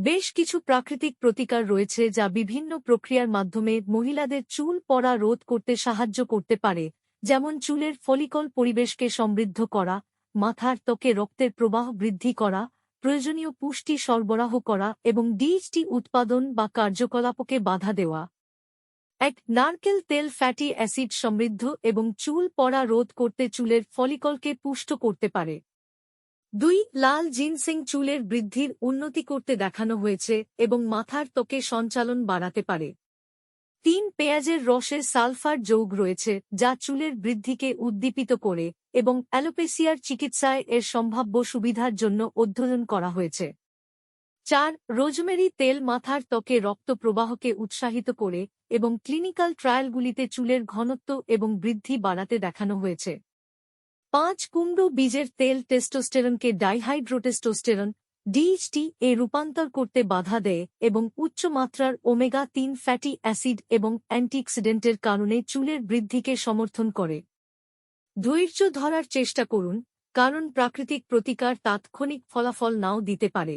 বেশ কিছু প্রাকৃতিক প্রতিকার রয়েছে যা বিভিন্ন প্রক্রিয়ার মাধ্যমে মহিলাদের চুল পড়া রোধ করতে সাহায্য করতে পারে, যেমন চুলের ফলিকল পরিবেশকে সমৃদ্ধ করা, মাথার ত্বকে রক্তের প্রবাহ বৃদ্ধি করা, প্রয়োজনীয় পুষ্টি সরবরাহ করা এবং ডিএইচটি উৎপাদন বা কার্যকলাপকে বাধা দেওয়া। এক নারকেল তেল ফ্যাটি অ্যাসিড সমৃদ্ধ এবং চুল পড়া রোধ করতে চুলের ফলিকলকে পুষ্ট করতে পারে। দুই, লাল জিনসিং চুলের বৃদ্ধির উন্নতি করতে দেখানো হয়েছে এবং মাথার ত্বকে সঞ্চালন বাড়াতে পারে। তিন, পেঁয়াজের রসে সালফার যৌগ রয়েছে, যা চুলের বৃদ্ধিকে উদ্দীপিত করে এবং অ্যালোপেসিয়ার চিকিৎসায় এর সম্ভাব্য সুবিধার জন্য অধ্যয়ন করা হয়েছে। চার, রোজমেরি তেল মাথার ত্বকে রক্ত প্রবাহকে উৎসাহিত করে এবং ক্লিনিক্যাল ট্রায়ালগুলিতে চুলের ঘনত্ব এবং বৃদ্ধি বাড়াতে দেখানো হয়েছে। পাঁচ কুমড়ো বীজের তেল টেস্টোস্টেরনকে ডাইহাইড্রোটেস্টোস্টেরন ডিএইচটি এ রূপান্তর করতে বাধা দেয় এবং উচ্চ মাত্রার ওমেগা তিন ফ্যাটি অ্যাসিড এবং অ্যান্টিঅক্সিডেন্টের কারণে চুলের বৃদ্ধিকে সমর্থন করে। ধৈর্য ধরার চেষ্টা করুন, কারণ প্রাকৃতিক প্রতিকার তাৎক্ষণিক ফলাফল নাও দিতে পারে।